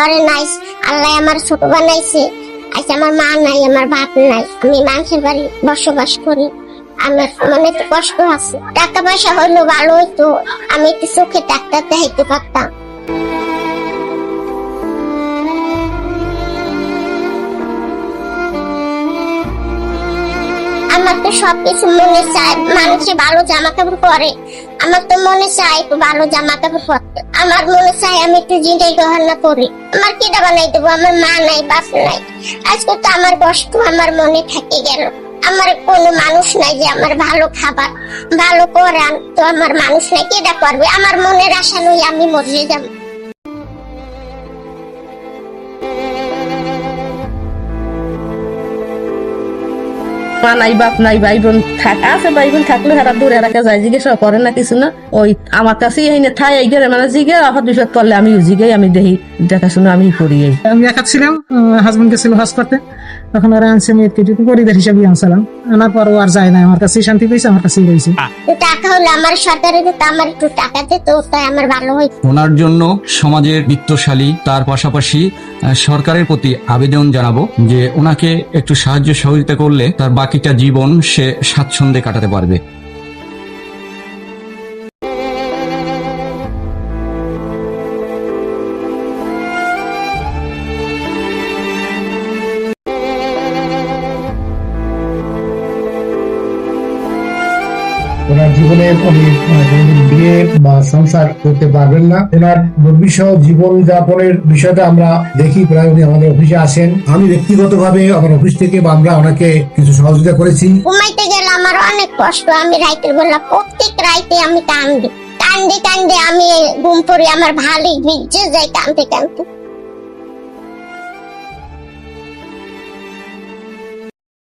ধরে নাই, আল্লাহ আমার ছোট বানাইছে, আজ আমার মা নাই, আমার বাপ নাই, আমি মানুষের বাড়ি বসবাস করি। আমার মনে একটু কষ্ট আছে। টাকা পয়সা হইল ভালো হইতো, আমি একটু চোখে ডাক্তার দেখাইতে পারতাম। আমার তো সবকিছু মনে চায়, মানুষে ভালো জামা কাপড় পরে। আমার তো মনে চাই একটু ভালো জামা কাপড় পরতে। আমার মনে চাই আমি একটু জিন্দাই গহনা করি আমার কেটা বানাই দেবো? আমার মা নাই, বাপ নাই। আজকে তো আমার কষ্ট, আমার মনে থেকে গেল। আমার কোনো মানুষ নাই যে আমার ভালো খাবার, ভালো করান তো আমার মানুষ নাই কেটা করবে? আমার মনের আশা নই আমি মরে যাব। মা নাই বাপ নাই ভাই বোন থাক আছে ভাই বোন থাকলে হারা দূরে রাখা যায় জিজ্ঞাসা করে না কিছু না? ওই আমার কাছেই এই না ঠাই এই গেলে মানে জিগে আহত বিপদ করলে আমি জিগে আমি দেখি দেখাশোনা আমি করি এই। আমি একা ছিলাম হাজবেন্ড গেছিল হজ করতে। তখন ওরা আনছে মেয়ের কিছু পরিবার হিসাবে আনছিলাম। আনার পর আর যায় না আমার কাছে শান্তি পেয়েছে আমার কাছেই রয়েছে। টাকা হলে আমার সরকারে দিত আমার একটু টাকা দিত তাই আমার ভালো হইতো ওনার জন্য সমাজের বিত্তশালী তার পাশাপাশি সরকারের প্রতি আবেদন জানাব যে ওনাকে একটু সাহায্য সহযোগিতা করলে তার বাকিটা জীবন সে স্বাচ্ছন্দ্যে কাটাতে পারবে। ওনার জীবনে উনি বিয়ে বা সংসার করতে পারবেন না। ওনার জীবন যাপনের বিষয়টা আমরা দেখি, প্রায় উনি আমাদের অফিসে আসেন। আমি ব্যক্তিগতভাবে আমার অফিস থেকে বা আমরা ওনাকে কিছু সহযোগিতা করেছি। ঘুমাইতে গেলে আমার অনেক কষ্ট, আমি রাইতের বেলা প্রত্যেক রাইতে আমি কান্দি। কান্দি কান্দি আমি ঘুম পড়ি, আমার ভালোই ভিজে যাই কান্দতে কান্দতে